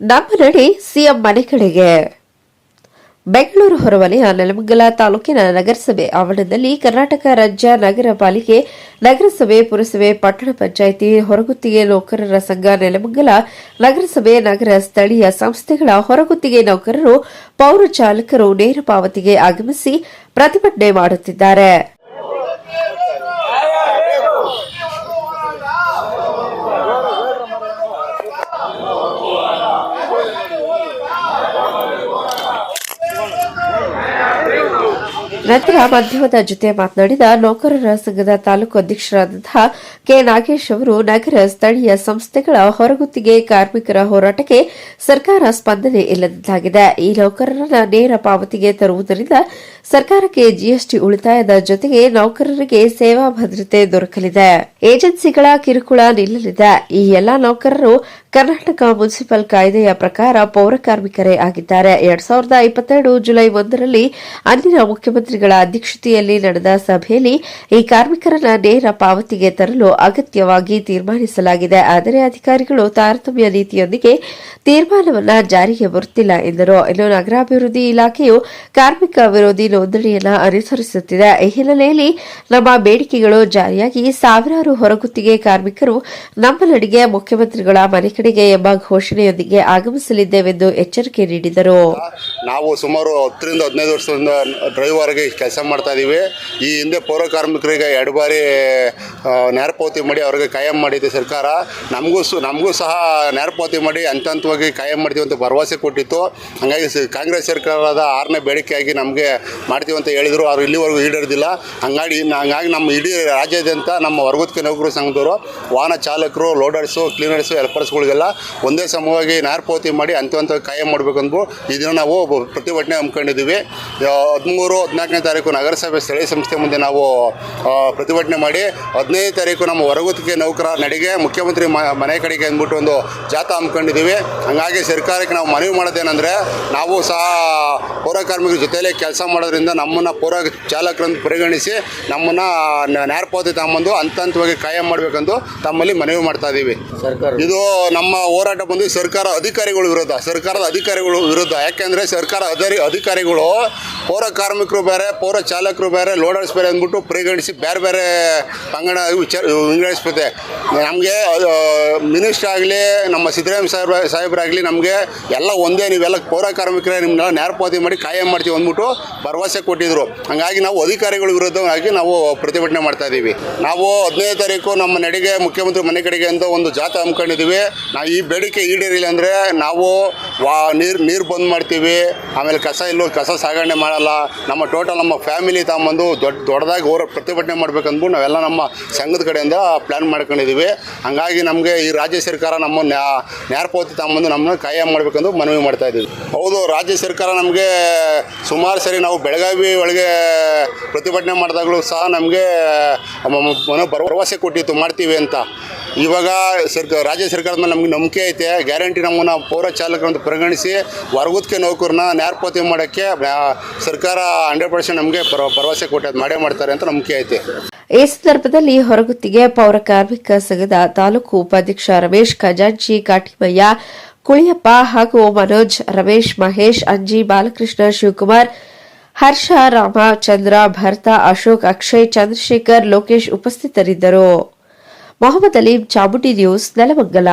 ನಮ್ಮ ನಡೆ ಸಿಎಂ ಮನೆ ಕಡೆಗೆ ಬೆಂಗಳೂರು ಹೊರವಲಯ, ನೆಲಮಂಗಲ ತಾಲೂಕಿನ ನಗರಸಭೆ ಆವರಣದಲ್ಲಿ ಕರ್ನಾಟಕ ರಾಜ್ಯ ನಗರ ಪಾಲಿಕೆ, ನಗರಸಭೆ, ಪುರಸಭೆ, ಪಟ್ಟಣ ಪಂಚಾಯಿತಿ ಹೊರಗುತ್ತಿಗೆ ನೌಕರರ ಸಂಘ, ನೆಲಮಂಗಲ ನಗರಸಭೆ, ನಗರ ಸ್ಥಳೀಯ ಸಂಸ್ಥೆಗಳ ಹೊರಗುತ್ತಿಗೆ ನೌಕರರು, ಪೌರ ಚಾಲಕರು ನೇರ ಪಾವತಿಗೆ ಆಗಮಿಸಿ ಪ್ರತಿಭಟನೆ ಮಾಡುತ್ತಿದ್ದಾರೆ. ನಂತರ ಮಾಧ್ಯಮದ ಜೊತೆ ಮಾತನಾಡಿದ ನೌಕರರ ಸಂಘದ ತಾಲೂಕು ಅಧ್ಯಕ್ಷರಾದಂತಹ ಕೆ ನಾಗೇಶ್ ಅವರು, ನಗರ ಸ್ಥಳೀಯ ಸಂಸ್ಥೆಗಳ ಹೊರಗುತ್ತಿಗೆ ಕಾರ್ಮಿಕರ ಹೋರಾಟಕ್ಕೆ ಸರ್ಕಾರ ಸ್ಪಂದನೆ ಇಲ್ಲದಂತಾಗಿದೆ ಈ ನೌಕರರನ್ನ ನೇರ ಪಾವತಿಗೆ ತರುವುದರಿಂದ ಸರ್ಕಾರಕ್ಕೆ ಜಿಎಸ್ಟಿ ಉಳಿತಾಯದ ಜೊತೆಗೆ ನೌಕರರಿಗೆ ಸೇವಾ ಭದ್ರತೆ ದೊರಕಲಿದೆ. ಏಜೆನ್ಸಿಗಳ ಕಿರುಕುಳ ನಿಲ್ಲಲಿದೆ. ಈ ಎಲ್ಲಾ ನೌಕರರು ಕರ್ನಾಟಕ ಮುನ್ಸಿಪಲ್ ಕಾಯ್ದೆಯ ಪ್ರಕಾರ ಪೌರ ಕಾರ್ಮಿಕರೇ ಆಗಿದ್ದಾರೆ. ಎರಡ್ ಸಾವಿರದ ಇಪ್ಪತ್ತೆರಡು ಜುಲೈ ಒಂದರಲ್ಲಿ ಅಂದಿನ ಮುಖ್ಯಮಂತ್ರಿಗಳ ಅಧ್ಯಕ್ಷತೆಯಲ್ಲಿ ನಡೆದ ಸಭೆಯಲ್ಲಿ ಈ ಕಾರ್ಮಿಕರನ್ನ ನೇರ ಪಾವತಿಗೆ ತರಲು ಅಗತ್ಯವಾಗಿ ತೀರ್ಮಾನಿಸಲಾಗಿದೆ. ಆದರೆ ಅಧಿಕಾರಿಗಳು ತಾರತಮ್ಯ ನೀತಿಯೊಂದಿಗೆ ತೀರ್ಮಾನವನ್ನ ಜಾರಿಗೆ ಬರುತ್ತಿಲ್ಲ ಎಂದರು. ಇನ್ನು ನಗರಾಭಿವೃದ್ಧಿ ಇಲಾಖೆಯು ಕಾರ್ಮಿಕ ವಿರೋಧಿ ನೋಂದಣಿಯನ್ನ ಅನುಸರಿಸುತ್ತಿದೆ. ಈ ಹಿನ್ನೆಲೆಯಲ್ಲಿ ನಮ್ಮ ಬೇಡಿಕೆಗಳು ಜಾರಿಯಾಗಿ ಸಾವಿರಾರು ಹೊರಗುತ್ತಿಗೆ ಕಾರ್ಮಿಕರು ನಮ್ಮ ನಡಿಗೆ ಮುಖ್ಯಮಂತ್ರಿಗಳ ಮನೆ ಕಡೆಗೆ ಎಂಬ ಘೋಷಣೆಯೊಂದಿಗೆ ಆಗಮಿಸಲಿದ್ದೇವೆಂದು ಎಚ್ಚರಿಕೆ ನೀಡಿದರು. ನಾವು ಸುಮಾರು ಹತ್ತರಿಂದ ಹದಿನೈದು ವರ್ಷದಿಂದ ಡ್ರೈವರ್ಗೆ ಕೆಲಸ ಮಾಡ್ತಾ ಇದ್ದೀವಿ ಈ ಹಿಂದೆ ಪೌರ ಕಾರ್ಮಿಕರಿಗೆ ಎರಡು ಬಾರಿ ನೇರಪಾವತಿ ಮಾಡಿ ಅವ್ರಿಗೆ ಕಾಯಂ ಮಾಡಿದೆ ಸರ್ಕಾರ. ನಮಗೂ ಸು, ನಮಗೂ ಸಹ ನೇರಪಾವತಿ ಮಾಡಿ ಹಂತ ಹಂತವಾಗಿ ಕಾಯಂ ಮಾಡ್ತೀವಿ ಅಂತ ಭರವಸೆ ಕೊಟ್ಟಿತ್ತು. ಹಾಗಾಗಿ ಕಾಂಗ್ರೆಸ್ ಸರ್ಕಾರದ ಆರನೇ ಬೇಡಿಕೆಯಾಗಿ ನಮಗೆ ಮಾಡ್ತೀವಿ ಅಂತ ಹೇಳಿದರು. ಅವ್ರು ಇಲ್ಲಿವರೆಗೂ ಈಡೇರಿದಿಲ್ಲ. ಹಂಗಾಗಿ ಹಂಗಾಗಿ ನಮ್ಮ ಇಡೀ ರಾಜ್ಯಾದ್ಯಂತ ನಮ್ಮ ವರ್ಗದ ನೌಕರರು, ಸಂಘದವರು, ವಾಹನ ಚಾಲಕರು, ಲೋಡರ್ಸು, ಕ್ಲೀನರ್ಸು, ಹೆಲ್ಪರ್ಸ್ಗಳಿಗೆಲ್ಲ ಒಂದೇ ಸಮವಾಗಿ ನಾರ್ಪೋತಿ ಮಾಡಿ ಹಂತವಾಗಿ ಕಾಯಂ ಮಾಡಬೇಕಂದ್ರು ಈ ದಿನ ನಾವು ಪ್ರತಿಭಟನೆ ಹಮ್ಮಿಕೊಂಡಿದ್ದೀವಿ. ಹದಿಮೂರು ಹದಿನಾಲ್ಕನೇ ತಾರೀಕು ನಗರಸಭೆ ಸ್ಥಳೀಯ ಸಂಸ್ಥೆ ಮುಂದೆ ನಾವು ಪ್ರತಿಭಟನೆ ಮಾಡಿ ಹದಿನೈದು ತಾರೀಕು ನಮ್ಮ ಹೊರಗುತ್ತಿಗೆ ನೌಕರ ನಡಿಗೆ ಮುಖ್ಯಮಂತ್ರಿ ಮನೆ ಕಡೆಗೆ ಅಂದ್ಬಿಟ್ಟು ಒಂದು ಜಾಥಾ ಹಮ್ಮಿಕೊಂಡಿದ್ದೀವಿ. ಹಾಗಾಗಿ ಸರ್ಕಾರಕ್ಕೆ ನಾವು ಮನವಿ ಮಾಡೋದೇನೆಂದರೆ ನಾವು ಸಹ ಪೌರ ಕಾರ್ಮಿಕರ ಜೊತೆಯಲ್ಲೇ ಕೆಲಸ ಮಾಡೋದ್ರಿಂದ ನಮ್ಮನ್ನು ಪೌರ ಚಾಲಕರನ್ನು ಪರಿಗಣಿಸಿ ನಮ್ಮನ್ನು ನ್ಯಾಯಪಾವತಿ ತಗೊಂಬಂದು ಹಂತ ಹಂತವಾಗಿ ಕಾಯಂ ಮಾಡಬೇಕಂದು ತಮ್ಮಲ್ಲಿ ಮನವಿ ಮಾಡ್ತಾ ಇದ್ದೀವಿ ಸರ್ಕಾರ ಇದು ನಮ್ಮ ಹೋರಾಟ ಬಂದು ಸರ್ಕಾರ ಅಧಿಕಾರಿಗಳ ವಿರುದ್ಧ, ಸರ್ಕಾರದ ಅಧಿಕಾರಿಗಳು ವಿರುದ್ಧ. ಯಾಕೆಂದರೆ ಸರ್ಕಾರ ಅಧಿಕಾರಿ ಅಧಿಕಾರಿಗಳು, ಪೌರ ಕಾರ್ಮಿಕರು ಬೇರೆ, ಪೌರ ಚಾಲಕರು ಬೇರೆ ಲೋಡರ್ಸ್ ಬೇರೆ ಅಂದ್ಬಿಟ್ಟು ಪರಿಗಣಿಸಿ ಬೇರೆ ಬೇರೆ ಅಂಗಣ ವಿಚಾರ ವಿಂಗಡಿಸ್ಬಿಡುತ್ತೆ ನಮಗೆ ಮಿನಿಸ್ಟರ್ ಆಗಲಿ, ನಮ್ಮ ಸಿದ್ದರಾಮಯ್ಯ ಸಾಹೇಬ್ರ ಸಾಹೇಬರಾಗಲಿ ನಮಗೆ ಎಲ್ಲ ಒಂದೇ, ನೀವೆಲ್ಲ ಪೌರ ಕಾರ್ಮಿಕರೇ ನಿಮ್ಮನ್ನ ನ್ಯಾಯಪಾವತಿ ಮಾಡಿ ಕಾಯಂ ಮಾಡ್ತೀವಿ ಅಂದ್ಬಿಟ್ಟು ಭರವಸೆ ಕೊಟ್ಟಿದ್ದರು ಹಾಗಾಗಿ ನಾವು ಅಧಿಕಾರಿಗಳ ವಿರುದ್ಧವಾಗಿ ನಾವು ಪ್ರತಿಭಟನೆ ಮಾಡ್ತಾ ಇದ್ದೀವಿ. ನಾವು ಹದಿನೈದು ತಾರೀಕು ನಮ್ಮ ನಡಿಗೆ ಮುಖ್ಯಮಂತ್ರಿ ಮನೆ ಕಡೆಗೆ ಅಂತ ಒಂದು ಜಾಥಾ ಹಮ್ಮಿಕೊಂಡಿದ್ದೀವಿ. ನಾವು ಈ ಬೇಡಿಕೆ ಈಡೇರಿಲ್ಲ ಅಂದರೆ ನಾವು ವಾ ನೀರು ನೀರು ಬಂದ್ ಮಾಡ್ತೀವಿ, ಆಮೇಲೆ ಕಸ ಇಲ್ಲೋ ಕಸ ಸಾಗಣೆ ಮಾಡಲ್ಲ. ನಮ್ಮ ಟೋಟಲ್ ನಮ್ಮ ಫ್ಯಾಮಿಲಿ ತಗೊಂಬಂದು ದೊಡ್ಡ ದೊಡ್ಡದಾಗಿ ಹೋರ ಪ್ರತಿಭಟನೆ ಮಾಡ್ಬೇಕಂದ್ಬಿಟ್ಟು ನಾವೆಲ್ಲ ನಮ್ಮ ಸಂಘದ ಕಡೆಯಿಂದ ಪ್ಲ್ಯಾನ್ ಮಾಡ್ಕೊಂಡಿದ್ದೀವಿ ಹಾಗಾಗಿ ನಮಗೆ ಈ ರಾಜ್ಯ ಸರ್ಕಾರ ನಮ್ಮ ನ್ಯಾ ನ್ಯಾಯಪಾವತಿ ತಗೊಂಬಂದು ನಮ್ಮನ್ನು ಕಾಯಂ ಮಾಡಬೇಕಂದು ಮನವಿ ಮಾಡ್ತಾ ಇದ್ದೀವಿ. ಹೌದು, ರಾಜ್ಯ ಸರ್ಕಾರ ನಮಗೆ ಸುಮಾರು ಸರಿ ನಾವು ಬೆಳಗಾವಿ ಒಳಗೆ ಪ್ರತಿಭಟನೆ ಮಾಡಿದಾಗಲೂ ಸಹ ನಮಗೆ ಭರವಸೆ ಕೊಟ್ಟಿತ್ತು, ಮಾಡ್ತೀವಿ ಅಂತ. ಇವಾಗ ಸರ್ಕಾರ ರಾಜ್ಯ ಸರ್ಕಾರದ ಮೇಲೆ ನಮಗೆ ನಂಬಿಕೆ ಐತೆ. ಗ್ಯಾರಂಟಿ ನಮ್ಮನ್ನು ಪೌರ ಚಾಲಕರಂತ ಪರಿಗಣಿಸಿ ವರ್ಗದಕ್ಕೆ ನೌಕರನ್ನ ನ್ಯಾಯಪಾವತಿ ಮಾಡೋಕ್ಕೆ ಸರ್ಕಾರ ಹಂಡ್ರೆಡ್ ಪರ್ಸೆಂಟ್ ನಮಗೆ ಭರವಸೆ ಕೊಟ್ಟದ್ದು ಮಾಡೇ ಮಾಡ್ತಾರೆ ಅಂತ ನಂಬಿಕೆ ಐತೆ. ಈ ಸಂದರ್ಭದಲ್ಲಿ ಹೊರಗುತ್ತಿಗೆ ಪೌರ ಕಾರ್ಮಿಕ ಸಂಘದ ತಾಲೂಕು ಉಪಾಧ್ಯಕ್ಷ ರಮೇಶ್, ಖಜಾಂಚಿ ಕಾಟಿಮಯ್ಯ ಕುಳಿಯಪ್ಪ ಹಾಗೂ ಮನೋಜ್, ರಮೇಶ್, ಮಹೇಶ್, ಅಂಜಿ, ಬಾಲಕೃಷ್ಣ, ಶಿವಕುಮಾರ್, ಹರ್ಷ, ರಾಮಚಂದ್ರ, ಭರತ, ಅಶೋಕ್, ಅಕ್ಷಯ್, ಚಂದ್ರಶೇಖರ್, ಲೋಕೇಶ್ ಉಪಸ್ಥಿತರಿದ್ದರು. ಮೊಹಮ್ಮದ್ ಅಲೀಂ ಚಾಮುಂಡಿ ನ್ಯೂಸ್ ನೆಲಮಂಗಲ